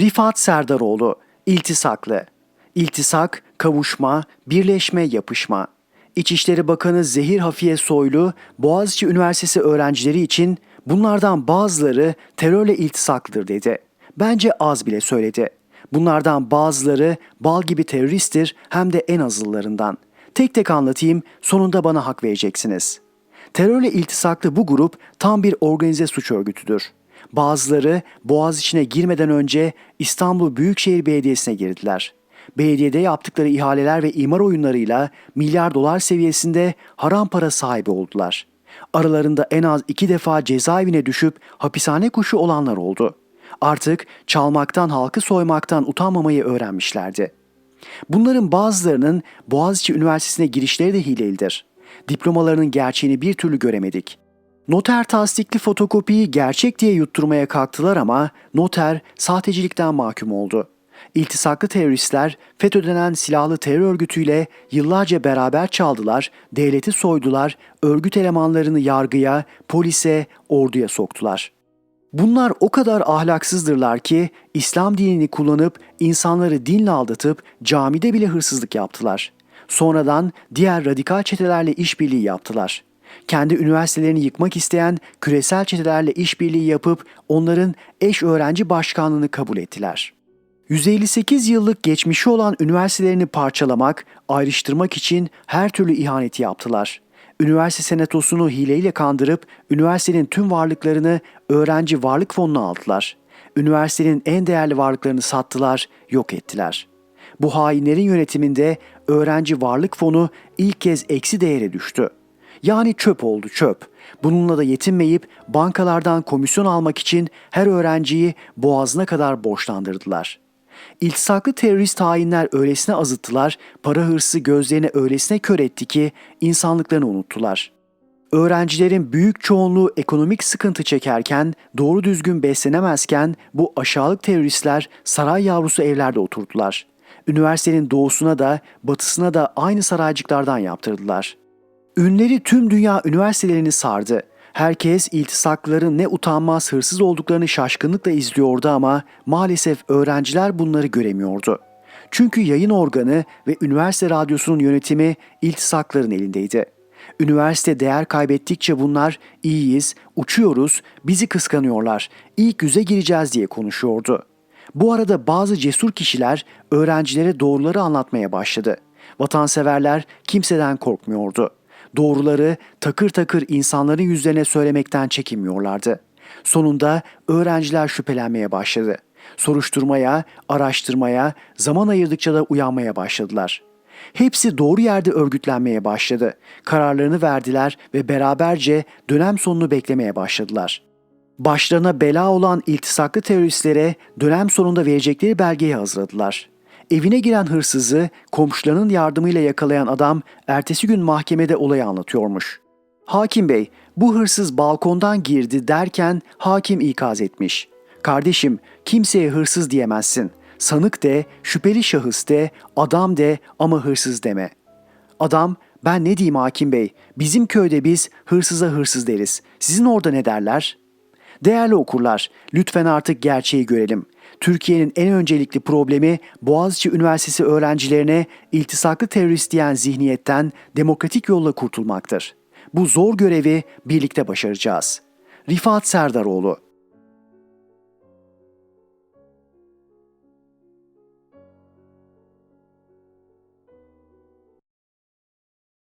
Rifat Serdaroğlu, İltisaklı. İltisak, kavuşma, birleşme, yapışma. İçişleri Bakanı Zehir Hafiye Soylu, Boğaziçi Üniversitesi öğrencileri için bunlardan bazıları terörle iltisaklıdır dedi. Bence az bile söyledi. Bunlardan bazıları bal gibi teröristtir hem de en azıllarından. Tek tek anlatayım, sonunda bana hak vereceksiniz. Terörle iltisaklı bu grup tam bir organize suç örgütüdür. Bazıları Boğaz içine girmeden önce İstanbul Büyükşehir Belediyesi'ne girdiler. Belediyede yaptıkları ihaleler ve imar oyunlarıyla milyar dolar seviyesinde haram para sahibi oldular. Aralarında en az iki defa cezaevine düşüp hapishane kuşu olanlar oldu. Artık çalmaktan, halkı soymaktan utanmamayı öğrenmişlerdi. Bunların bazılarının Boğaziçi Üniversitesi'ne girişleri de hilelidir. Diplomalarının gerçeğini bir türlü göremedik. Noter tasdikli fotokopiyi gerçek diye yutturmaya kalktılar ama noter sahtecilikten mahkum oldu. İltisaklı teröristler FETÖ denen silahlı terör örgütüyle yıllarca beraber çaldılar, devleti soydular, örgüt elemanlarını yargıya, polise, orduya soktular. Bunlar o kadar ahlaksızdırlar ki İslam dinini kullanıp insanları dinle aldatıp camide bile hırsızlık yaptılar. Sonradan diğer radikal çetelerle işbirliği yaptılar. Kendi üniversitelerini yıkmak isteyen küresel çetelerle işbirliği yapıp onların eş öğrenci başkanlığını kabul ettiler. 158 yıllık geçmişi olan üniversitelerini parçalamak, ayrıştırmak için her türlü ihaneti yaptılar. Üniversite senatosunu hileyle kandırıp üniversitenin tüm varlıklarını öğrenci varlık fonuna aldılar. Üniversitenin en değerli varlıklarını sattılar, yok ettiler. Bu hainlerin yönetiminde öğrenci varlık fonu ilk kez eksi değere düştü. Yani çöp oldu çöp. Bununla da yetinmeyip bankalardan komisyon almak için her öğrenciyi boğazına kadar borçlandırdılar. İltisaklı terörist hainler öylesine azıttılar, para hırsı gözlerine öylesine kör etti ki insanlıklarını unuttular. Öğrencilerin büyük çoğunluğu ekonomik sıkıntı çekerken, doğru düzgün beslenemezken bu aşağılık teröristler saray yavrusu evlerde oturdular. Üniversitenin doğusuna da batısına da aynı saraycıklardan yaptırdılar. Ünleri tüm dünya üniversitelerini sardı. Herkes iltisaklıların ne utanmaz hırsız olduklarını şaşkınlıkla izliyordu ama maalesef öğrenciler bunları göremiyordu. Çünkü yayın organı ve üniversite radyosunun yönetimi iltisakların elindeydi. Üniversite değer kaybettikçe bunlar iyiyiz, uçuyoruz, bizi kıskanıyorlar, ilk yüze gireceğiz diye konuşuyordu. Bu arada bazı cesur kişiler öğrencilere doğruları anlatmaya başladı. Vatanseverler kimseden korkmuyordu. Doğruları takır takır insanların yüzlerine söylemekten çekinmiyorlardı. Sonunda öğrenciler şüphelenmeye başladı. Soruşturmaya, araştırmaya, zaman ayırdıkça da uyanmaya başladılar. Hepsi doğru yerde örgütlenmeye başladı. Kararlarını verdiler ve beraberce dönem sonunu beklemeye başladılar. Başlarına bela olan iltisaklı teröristlere dönem sonunda verecekleri belgeyi hazırladılar. Evine giren hırsızı komşularının yardımıyla yakalayan adam ertesi gün mahkemede olayı anlatıyormuş. Hakim bey bu hırsız balkondan girdi derken hakim ikaz etmiş. Kardeşim kimseye hırsız diyemezsin. Sanık de, şüpheli şahıs de, adam de ama hırsız deme. Adam ben ne diyeyim hakim bey bizim köyde biz hırsıza hırsız deriz. Sizin orada ne derler?'' Değerli okurlar, lütfen artık gerçeği görelim. Türkiye'nin en öncelikli problemi Boğaziçi Üniversitesi öğrencilerine iltisaklı terörist diyen zihniyetten demokratik yolla kurtulmaktır. Bu zor görevi birlikte başaracağız. Rifat Serdaroğlu